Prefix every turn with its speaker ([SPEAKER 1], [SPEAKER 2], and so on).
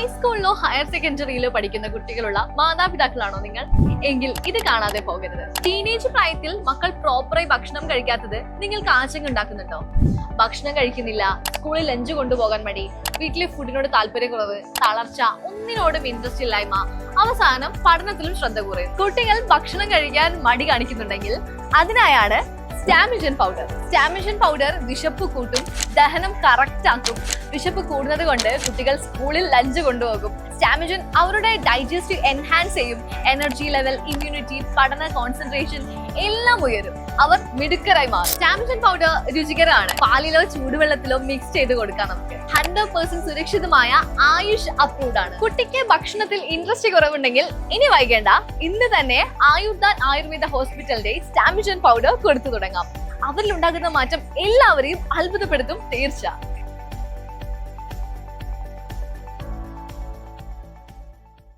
[SPEAKER 1] ഹൈസ്കൂളിലോ higher സെക്കൻഡറിയിലോ പഠിക്കുന്ന കുട്ടികളുള്ള മാതാപിതാക്കളാണോ നിങ്ങൾ? എങ്കിൽ ഇത് കാണാതെ പോകരുത്. ടീനേജ് പ്രായത്തിൽ മക്കൾ പ്രോപ്പറായി ഭക്ഷണം കഴിക്കാത്തത് നിങ്ങൾക്ക് ആശങ്ക ഉണ്ടാക്കുന്നുണ്ടോ? ഭക്ഷണം കഴിക്കുന്നില്ല സ്കൂളിൽ ലഞ്ച് കൊണ്ടുപോകാൻ മടി വീട്ടിലെ ഫുഡിനോട് താല്പര്യക്കുറവ് തളർച്ച ഒന്നിനോടും ഇൻട്രസ്റ്റ് ഇല്ലായ്മ അവസാനം പഠനത്തിലും ശ്രദ്ധ കുറയും. കുട്ടികൾ ഭക്ഷണം കഴിക്കാൻ മടി കാണിക്കുന്നുണ്ടെങ്കിൽ അതിനായാണ് സ്റ്റാമിജൻ പൗഡർ സ്റ്റാമിജൻ പൗഡർ വിശപ്പ് കൂട്ടും ദഹനം കറക്റ്റ് ആക്കും വിശപ്പ് കൂടുന്നത് കൊണ്ട് കുട്ടികൾ സ്കൂളിൽ ലഞ്ച് കൊണ്ടുപോകും. സ്റ്റാമിജൻ അവരുടെ ഡൈജസ്റ്റീവ് എൻഹാൻസ് ചെയ്യും. എനർജി ലെവൽ ഇമ്മ്യൂണിറ്റി പഠന കോൺസെൻട്രേഷൻ എല്ലാം ഉയരും. അവർ മിടുക്കരായി മാറും. സ്റ്റാമിജൻ പൗഡർ രുചികരമാണ്. പാലിലോ ചൂടുവെള്ളത്തിലോ മിക്സ് ചെയ്ത് കൊടുക്കാം നമുക്ക്. ഹൺഡ്രഡ് പെർസെന്റ് സുരക്ഷിതമായ ആയുഷ് അപ്രൂവ്ഡ് ആണ്. കുട്ടിക്ക് ഭക്ഷണത്തിൽ ഇൻട്രസ്റ്റ് കുറവുണ്ടെങ്കിൽ ഇനി വൈകേണ്ട. ഇന്ന് തന്നെ ആയുർദാൻ ആയുർവേദ ഹോസ്പിറ്റലിന്റെ സ്റ്റാമിജൻ പൗഡർ കൊടുത്തു തുടങ്ങാം. അവരിൽ ഉണ്ടാകുന്ന മാറ്റം എല്ലാവരെയും അത്ഭുതപ്പെടുത്തും തീർച്ച